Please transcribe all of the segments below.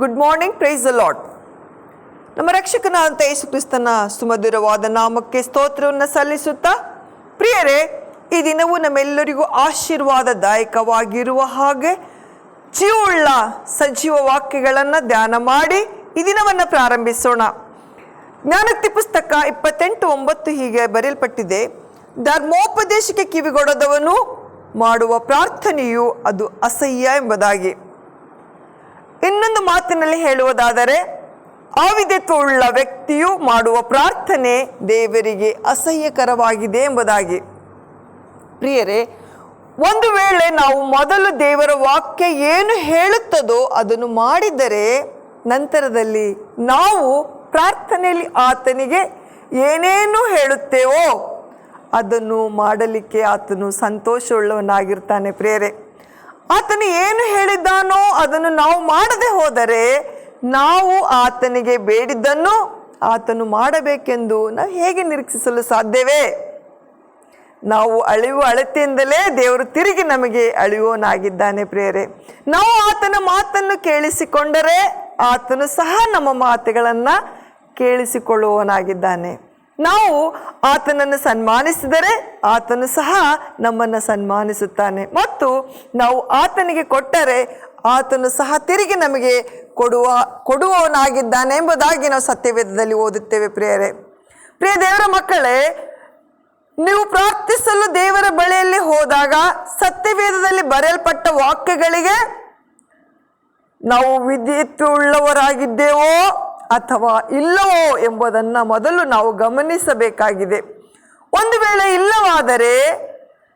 Good morning praise the lord ನಮ್ಮ ರಕ್ಷಕನಾದಂಥ ಯೇಸು ಕ್ರಿಸ್ತನ ಸುಮಧುರವಾದ ನಾಮಕ್ಕೆ ಸ್ತೋತ್ರವನ್ನು ಸಲ್ಲಿಸುತ್ತಾ, ಪ್ರಿಯರೇ, ಈ ದಿನವೂ ನಮ್ಮೆಲ್ಲರಿಗೂ ಆಶೀರ್ವಾದದಾಯಕವಾಗಿರುವ ಹಾಗೆ ಜೀವುಳ್ಳ ಸಜೀವ ವಾಕ್ಯಗಳನ್ನು ಧ್ಯಾನ ಮಾಡಿ ಈ ದಿನವನ್ನು ಪ್ರಾರಂಭಿಸೋಣ. ಜ್ಞಾನಕ್ತಿ ಪುಸ್ತಕ ಇಪ್ಪತ್ತೆಂಟು ಒಂಬತ್ತು ಹೀಗೆ ಬರೆಯಲ್ಪಟ್ಟಿದೆ, ಧರ್ಮೋಪದೇಶಕ್ಕೆ ಕಿವಿಗೊಡದವನು ಮಾಡುವ ಪ್ರಾರ್ಥನೆಯು ಅದು ಅಸಹ್ಯ ಎಂಬುದಾಗಿ. ಇನ್ನೊಂದು ಮಾತಿನಲ್ಲಿ ಹೇಳುವುದಾದರೆ ಆವಿದ್ಯತೆಯುಳ್ಳ ವ್ಯಕ್ತಿಯು ಮಾಡುವ ಪ್ರಾರ್ಥನೆ ದೇವರಿಗೆ ಅಸಹ್ಯಕರವಾಗಿದೆ ಎಂಬುದಾಗಿ. ಪ್ರಿಯರೇ, ಒಂದು ವೇಳೆ ನಾವು ಮೊದಲು ದೇವರ ವಾಕ್ಯ ಏನು ಹೇಳುತ್ತದೋ ಅದನ್ನು ಮಾಡಿದರೆ, ನಂತರದಲ್ಲಿ ನಾವು ಪ್ರಾರ್ಥನೆಯಲ್ಲಿ ಆತನಿಗೆ ಏನೇನು ಹೇಳುತ್ತೇವೋ ಅದನ್ನು ಮಾಡಲಿಕ್ಕೆ ಆತನು ಸಂತೋಷವುಳ್ಳವನಾಗಿರ್ತಾನೆ ಪ್ರೇರೆ ಆತನು ಏನು ಹೇಳಿದ್ದಾನೋ ಅದನ್ನು ನಾವು ಮಾಡದೆ ಹೋದರೆ ನಾವು ಆತನಿಗೆ ಬೇಡಿದ್ದನ್ನು ಆತನು ಮಾಡಬೇಕೆಂದು ನಾವು ಹೇಗೆ ನಿರೀಕ್ಷಿಸಲು ಸಾಧ್ಯವೇ? ನಾವು ಅಳೆಯುವ ಅಳತೆಯಿಂದಲೇ ದೇವರು ತಿರುಗಿ ನಮಗೆ ಅಳೆಯುವನಾಗಿದ್ದಾನೆ ಪ್ರೇರೆ ನಾವು ಆತನ ಮಾತನ್ನು ಕೇಳಿಸಿಕೊಂಡರೆ ಆತನು ಸಹ ನಮ್ಮ ಮಾತುಗಳನ್ನು ಕೇಳಿಸಿಕೊಳ್ಳುವವನಾಗಿದ್ದಾನೆ. ನಾವು ಆತನನ್ನು ಸನ್ಮಾನಿಸಿದರೆ ಆತನು ಸಹ ನಮ್ಮನ್ನು ಸನ್ಮಾನಿಸುತ್ತಾನೆ. ಮತ್ತು ನಾವು ಆತನಿಗೆ ಕೊಟ್ಟರೆ ಆತನು ಸಹ ತಿರುಗಿ ನಮಗೆ ಕೊಡುವ, ಕೊಡುವವನಾಗಿದ್ದಾನೆ ಎಂಬುದಾಗಿ ನಾವು ಸತ್ಯವೇದದಲ್ಲಿ ಓದುತ್ತೇವೆ ಪ್ರಿಯರೇ. ಪ್ರಿಯ ದೇವರ ಮಕ್ಕಳೇ, ನೀವು ಪ್ರಾರ್ಥಿಸಲು ದೇವರ ಬಳಿಯಲ್ಲಿ ಹೋದಾಗ ಸತ್ಯವೇದದಲ್ಲಿ ಬರೆಯಲ್ಪಟ್ಟ ವಾಕ್ಯಗಳಿಗೆ ನಾವು ವಿದ್ಯುತ್ತುಳ್ಳವರಾಗಿದ್ದೇವೋ ಅಥವಾ ಇಲ್ಲವೋ ಎಂಬುದನ್ನು ಮೊದಲು ನಾವು ಗಮನಿಸಬೇಕಾಗಿದೆ. ಒಂದು ವೇಳೆ ಇಲ್ಲವಾದರೆ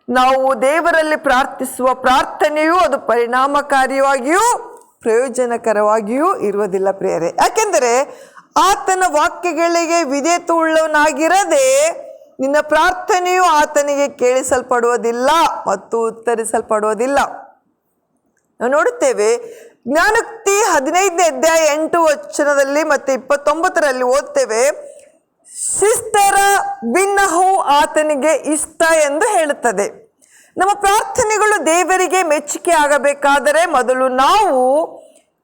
ನಾವು ದೇವರಲ್ಲಿ ಪ್ರಾರ್ಥಿಸುವ ಪ್ರಾರ್ಥನೆಯೂ ಅದು ಪರಿಣಾಮಕಾರಿಯಾಗಿಯೂ ಪ್ರಯೋಜನಕರವಾಗಿಯೂ ಇರುವುದಿಲ್ಲ ಪ್ರಿಯರೇ. ಯಾಕೆಂದರೆ ಆತನ ವಾಕ್ಯಗಳಿಗೆ ವಿಧೇಯತೆ ಉಳ್ಳವನಾಗಿರದೆ ನಿನ್ನ ಪ್ರಾರ್ಥನೆಯು ಆತನಿಗೆ ಕೇಳಿಸಲ್ಪಡುವುದಿಲ್ಲ ಮತ್ತು ಉತ್ತರಿಸಲ್ಪಡುವುದಿಲ್ಲ. ನಾವು ನೋಡುತ್ತೇವೆ ಜ್ಞಾನಕ್ತಿ ಹದಿನೈದನೇ ಅಧ್ಯಾಯ ಎಂಟು ವಚನದಲ್ಲಿ ಮತ್ತು ಇಪ್ಪತ್ತೊಂಬತ್ತರಲ್ಲಿ ಓದ್ತೇವೆ ಶಿಸ್ತರ ಭಿನ್ನಹು ಆತನಿಗೆ ಇಷ್ಟ ಎಂದು ಹೇಳುತ್ತದೆ. ನಮ್ಮ ಪ್ರಾರ್ಥನೆಗಳು ದೇವರಿಗೆ ಮೆಚ್ಚುಗೆ ಆಗಬೇಕಾದರೆ ಮೊದಲು ನಾವು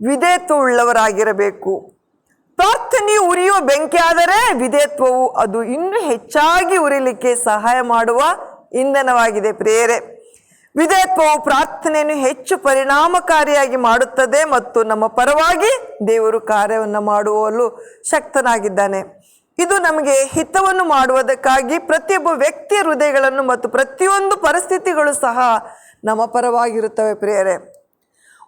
ವಿಧೇಯತ್ವ ಉಳ್ಳವರಾಗಿರಬೇಕು ಪ್ರಾರ್ಥನೆಯು ಉರಿಯುವ ಬೆಂಕಿ ಆದರೆ ವಿಧೇಯತ್ವವು ಅದು ಇನ್ನೂ ಹೆಚ್ಚಾಗಿ ಉರಿಲಿಕ್ಕೆ ಸಹಾಯ ಮಾಡುವ ಇಂಧನವಾಗಿದೆ ಪ್ರೇರೆ ವಿಧೇಯತ್ವವು ಪ್ರಾರ್ಥನೆಯನ್ನು ಹೆಚ್ಚು ಪರಿಣಾಮಕಾರಿಯಾಗಿ ಮಾಡುತ್ತದೆ ಮತ್ತು ನಮ್ಮ ಪರವಾಗಿ ದೇವರು ಕಾರ್ಯವನ್ನು ಮಾಡುವಲು ಶಕ್ತನಾಗಿದ್ದಾನೆ. ಇದು ನಮಗೆ ಹಿತವನ್ನು ಮಾಡುವುದಕ್ಕಾಗಿ ಪ್ರತಿಯೊಬ್ಬ ವ್ಯಕ್ತಿಯ ಹೃದಯಗಳನ್ನು ಮತ್ತು ಪ್ರತಿಯೊಂದು ಪರಿಸ್ಥಿತಿಗಳು ಸಹ ನಮ್ಮ ಪರವಾಗಿರುತ್ತವೆ ಪ್ರಿಯರೇ.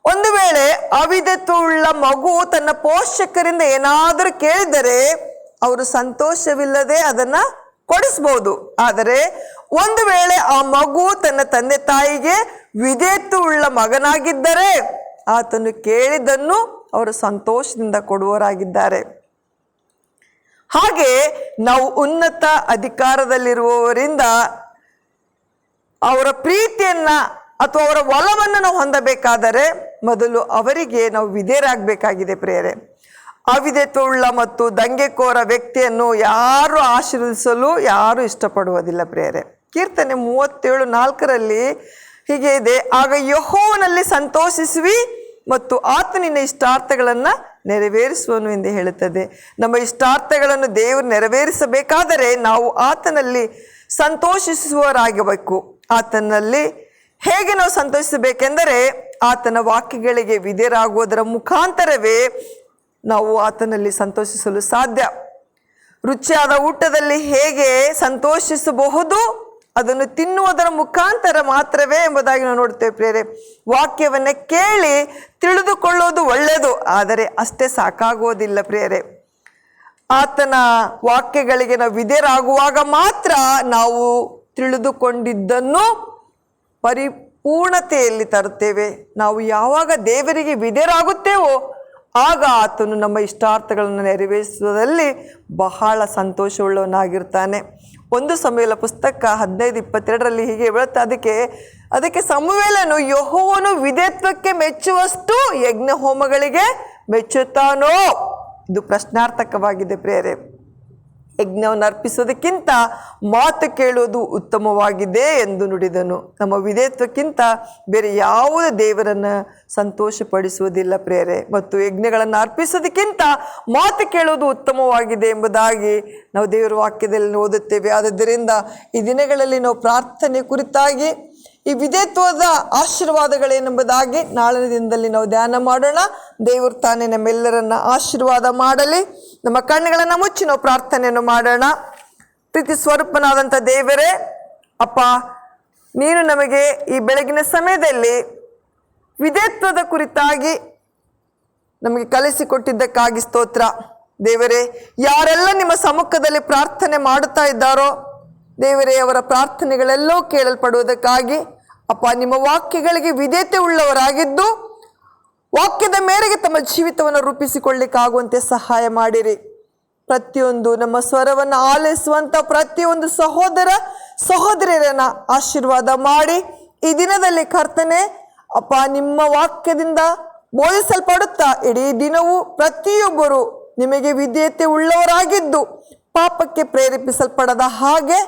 ಒಂದು ವೇಳೆ ಅವಿಧತ್ವವುಳ್ಳ ಮಗು ತನ್ನ ಪೋಷಕರಿಂದ ಏನಾದರೂ ಕೇಳಿದರೆ, ಅವರು ಸಂತೋಷವಿಲ್ಲದೆ ಅದನ್ನು ಕೊಡಿಸ್ಬೋದು ಆದರೆ ಒಂದು ವೇಳೆ ಆ ಮಗು ತನ್ನ ತಂದೆ ತಾಯಿಗೆ ವಿಧೇಯತ್ವವುಳ್ಳ ಮಗನಾಗಿದ್ದರೆ ಆತನು ಕೇಳಿದ್ದನ್ನು ಅವರು ಸಂತೋಷದಿಂದ ಕೊಡುವರಾಗಿದ್ದಾರೆ ಹಾಗೆ ನಾವು ಉನ್ನತ ಅಧಿಕಾರದಲ್ಲಿರುವವರಿಂದ ಅವರ ಪ್ರೀತಿಯನ್ನ ಅಥವಾ ಅವರ ಒಲವನ್ನು ನಾವು ಹೊಂದಬೇಕಾದರೆ ಮೊದಲು ಅವರಿಗೆ ನಾವು ವಿಧೇಯರಾಗಬೇಕಾಗಿದೆ ಪ್ರೇರೆ ಅವಿಧೇಯತ್ವವುಳ್ಳ ಮತ್ತು ದಂಗೆಕೋರ ವ್ಯಕ್ತಿಯನ್ನು ಯಾರು ಆಶೀರ್ವದಿಸಲು ಯಾರು ಇಷ್ಟಪಡುವುದಿಲ್ಲ ಪ್ರೇರೆ ಕೀರ್ತನೆ ಮೂವತ್ತೇಳು ನಾಲ್ಕರಲ್ಲಿ ಹೀಗೆ ಇದೆ. ಆಗ ಯಹೋವನಲ್ಲಿ ಸಂತೋಷಿಸುವಿ ಮತ್ತು ಆತನಿನ ಇಷ್ಟಾರ್ಥಗಳನ್ನು ನೆರವೇರಿಸುವನು ಎಂದು ಹೇಳುತ್ತದೆ. ನಮ್ಮ ಇಷ್ಟಾರ್ಥಗಳನ್ನು ದೇವರು ನೆರವೇರಿಸಬೇಕಾದರೆ ನಾವು ಆತನಲ್ಲಿ ಸಂತೋಷಿಸುವರಾಗಬೇಕು ಆತನಲ್ಲಿ ಹೇಗೆ ನಾವು ಸಂತೋಷಿಸಬೇಕೆಂದರೆ ಆತನ ವಾಕ್ಯಗಳಿಗೆ ವಿಧೇರಾಗುವುದರ ಮುಖಾಂತರವೇ ನಾವು ಆತನಲ್ಲಿ ಸಂತೋಷಿಸಲು ಸಾಧ್ಯ. ರುಚಿಯಾದ ಊಟದಲ್ಲಿ ಹೇಗೆ ಸಂತೋಷಿಸಬಹುದು? ಅದನ್ನು ತಿನ್ನುವುದರ ಮುಖಾಂತರ ಮಾತ್ರವೇ ಎಂಬುದಾಗಿ ನಾವು ನೋಡ್ತೇವೆ ಪ್ರೇರೆ ವಾಕ್ಯವನ್ನು ಕೇಳಿ ತಿಳಿದುಕೊಳ್ಳೋದು ಒಳ್ಳೆಯದು, ಆದರೆ ಅಷ್ಟೇ ಸಾಕಾಗುವುದಿಲ್ಲ ಪ್ರೇರೆ ಆತನ ವಾಕ್ಯಗಳಿಗೆ ನಾವು ವಿಧೇಯರಾಗುವಾಗ ಮಾತ್ರ ನಾವು ತಿಳಿದುಕೊಂಡಿದ್ದನ್ನು ಪರಿಪೂರ್ಣತೆಯಲ್ಲಿ ತರುತ್ತೇವೆ. ನಾವು ಯಾವಾಗ ದೇವರಿಗೆ ವಿಧೇಯರಾಗುತ್ತೇವೋ ಆಗ ಆತನು ನಮ್ಮ ಇಷ್ಟಾರ್ಥಗಳನ್ನು ನೆರವೇರಿಸುವುದರಲ್ಲಿ ಬಹಳ ಸಂತೋಷವುಳ್ಳವನಾಗಿರ್ತಾನೆ. ಒಂದು ಸಮಯಲ ಪುಸ್ತಕ ಹದಿನೈದು ಇಪ್ಪತ್ತೆರಡರಲ್ಲಿ ಹೀಗೆ ಹೇಳುತ್ತೆ, ಅದಕ್ಕೆ ಅದಕ್ಕೆ ಸಮವೇಲನು ಯಹೋವನು ವಿಧೇತ್ವಕ್ಕೆ ಮೆಚ್ಚುವಷ್ಟು ಯಜ್ಞ ಹೋಮಗಳಿಗೆ ಮೆಚ್ಚುತ್ತಾನೋ? ಇದು ಪ್ರಶ್ನಾರ್ಥಕವಾಗಿದೆ ಪ್ರೇರೆ. ಯಜ್ಞವನ್ನು ಅರ್ಪಿಸೋದಕ್ಕಿಂತ ಮಾತು ಕೇಳುವುದು ಉತ್ತಮವಾಗಿದೆ ಎಂದು ನುಡಿದನು. ನಮ್ಮ ವಿಧೇಯತ್ವಕ್ಕಿಂತ ಬೇರೆ ಯಾವುದೇ ದೇವರನ್ನು ಸಂತೋಷಪಡಿಸುವುದಿಲ್ಲ ಪ್ರೇರೆ. ಮತ್ತು ಯಜ್ಞಗಳನ್ನು ಅರ್ಪಿಸೋದಕ್ಕಿಂತ ಮಾತು ಕೇಳುವುದು ಉತ್ತಮವಾಗಿದೆ ಎಂಬುದಾಗಿ ನಾವು ದೇವರ ವಾಕ್ಯದಲ್ಲಿ ಓದುತ್ತೇವೆ. ಆದ್ದರಿಂದ ಈ ದಿನಗಳಲ್ಲಿ ನಾವು ಪ್ರಾರ್ಥನೆ ಕುರಿತಾಗಿ ಈ ವಿಧೇತ್ವದ ಆಶೀರ್ವಾದಗಳೇನೆಂಬುದಾಗಿ ನಾಳಿನ ದಿನದಲ್ಲಿ ನಾವು ಧ್ಯಾನ ಮಾಡೋಣ. ದೇವರು ತಾನೇ ನಮ್ಮೆಲ್ಲರನ್ನ ಆಶೀರ್ವಾದ ಮಾಡಲಿ. ನಮ್ಮ ಕಣ್ಣುಗಳನ್ನು ಮುಚ್ಚಿ ನಾವು ಪ್ರಾರ್ಥನೆಯನ್ನು ಮಾಡೋಣ. ಪ್ರೀತಿ ಸ್ವರೂಪನಾದಂಥ ದೇವರೇ, ಅಪ್ಪ, ನೀನು ನಮಗೆ ಈ ಬೆಳಗಿನ ಸಮಯದಲ್ಲಿ ವಿಧೇತ್ವದ ಕುರಿತಾಗಿ ನಮಗೆ ಕಲಿಸಿಕೊಟ್ಟಿದ್ದಕ್ಕಾಗಿ ಸ್ತೋತ್ರ. ದೇವರೇ, ಯಾರೆಲ್ಲ ನಿಮ್ಮ ಸಮ್ಮುಖದಲ್ಲಿ ಪ್ರಾರ್ಥನೆ ಮಾಡುತ್ತಾ ಇದ್ದಾರೋ ದೇವರೇ ಅವರ ಪ್ರಾರ್ಥನೆಗಳೆಲ್ಲೋ ಕೇಳಲ್ಪಡುವುದಕ್ಕಾಗಿ ಅಪ್ಪ, ನಿಮ್ಮ ವಾಕ್ಯಗಳಿಗೆ ವಿಧೇಯತೆ ಉಳ್ಳವರಾಗಿದ್ದು ವಾಕ್ಯದ ಮೇರೆಗೆ ತಮ್ಮ ಜೀವಿತವನ್ನು ರೂಪಿಸಿಕೊಳ್ಳಿಕ್ಕಾಗುವಂತೆ ಸಹಾಯ ಮಾಡಿರಿ. ಪ್ರತಿಯೊಂದು ನಮ್ಮ ಸ್ವರವನ್ನು ಆಲಿಸುವಂಥ ಪ್ರತಿಯೊಂದು ಸಹೋದರ ಸಹೋದರಿಯರನ್ನ ಆಶೀರ್ವಾದ ಮಾಡಿ ಈ ದಿನದಲ್ಲಿ ಕರ್ತನೆ ಅಪ್ಪ, ನಿಮ್ಮ ವಾಕ್ಯದಿಂದ ಬೋಧಿಸಲ್ಪಡುತ್ತಾ ಇಡೀ ದಿನವೂ ಪ್ರತಿಯೊಬ್ಬರು ನಿಮಗೆ ವಿಧೇಯತೆ ಉಳ್ಳವರಾಗಿದ್ದು ಪಾಪಕ್ಕೆ ಪ್ರೇರೇಪಿಸಲ್ಪಡದ ಹಾಗೆ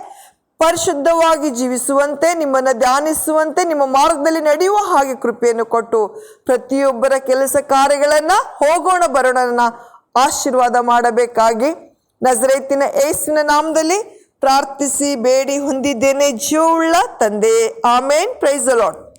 ಪರಿಶುದ್ಧವಾಗಿ ಜೀವಿಸುವಂತೆ, ನಿಮ್ಮನ್ನು ಧ್ಯಾನಿಸುವಂತೆ, ನಿಮ್ಮ ಮಾರ್ಗದಲ್ಲಿ ನಡೆಯುವ ಹಾಗೆ ಕೃಪೆಯನ್ನು ಕೊಟ್ಟು ಪ್ರತಿಯೊಬ್ಬರ ಕೆಲಸ ಕಾರ್ಯಗಳನ್ನು ಹೋಗೋಣ ಬರೋಣ ಆಶೀರ್ವಾದ ಮಾಡಬೇಕಾಗಿ ನಜರೈತಿನ ಏಸಿನ ನಾಮದಲ್ಲಿ ಪ್ರಾರ್ಥಿಸಿ, ಬೇಡಿ ಹೊಂದಿದ್ದೇನೆ ಜೀವುಳ್ಳ ತಂದೆ. ಆಮೇನ್. Praise Lord